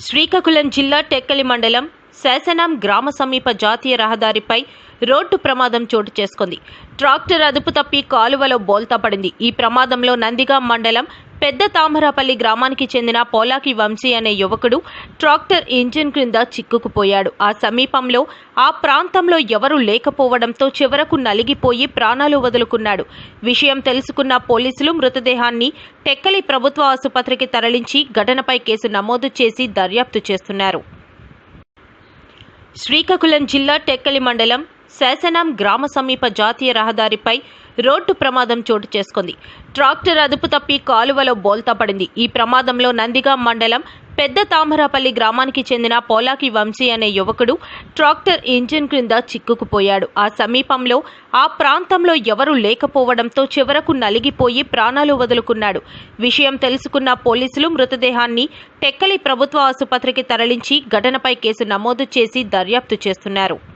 శ్రీకాకుళం జిల్లా టెక్కలి మండలం శాసనం గ్రామ సమీప జాతీయ రహదారిపై రోడ్డు ప్రమాదం చోటు చేసుకుంది. ట్రాక్టర్ అదుపు తప్పి కాలువలో బోల్తా పడింది. ఈ ప్రమాదంలో నందిగా మండలం పెద్ద తామరాపల్లి గ్రామానికి చెందిన పోలాకి వంశీ అనే యువకుడు ట్రాక్టర్ ఇంజిన్ క్రింద చిక్కుకుపోయాడు. ఆ సమీపంలో ఆ ప్రాంతంలో ఎవరూ లేకపోవడంతో చివరకు నలిగిపోయి ప్రాణాలు వదులుకున్నాడు. విషయం తెలుసుకున్న పోలీసులు మృతదేహాన్ని టెక్కలి ప్రభుత్వ ఆసుపత్రికి తరలించి ఘటనపై కేసు నమోదు చేసి దర్యాప్తు చేస్తున్నారు. శ్రీకాకుళం జిల్లా టెక్కలి మండలం శాసనం గ్రామ సమీప జాతీయ రహదారిపై రోడ్డు ప్రమాదం చోటు చేసుకుంది. ట్రాక్టర్ అదుపు తప్పి కాలువలో బోల్తా పడింది. ఈ ప్రమాదంలో నందిగా మండలం పెద్ద తామరాపల్లి గ్రామానికి చెందిన పోలాకి వంశీ అనే యువకుడు ట్రాక్టర్ ఇంజిన్ క్రింద చిక్కుకుపోయాడు. ఆ సమీపంలో ఆ ప్రాంతంలో ఎవరూ లేకపోవడంతో చివరకు నలిగిపోయి ప్రాణాలు వదులుకున్నాడు. విషయం తెలుసుకున్న పోలీసులు మృతదేహాన్ని టెక్కలి ప్రభుత్వ ఆసుపత్రికి తరలించి ఘటనపై కేసు నమోదు చేసి దర్యాప్తు చేస్తున్నారు.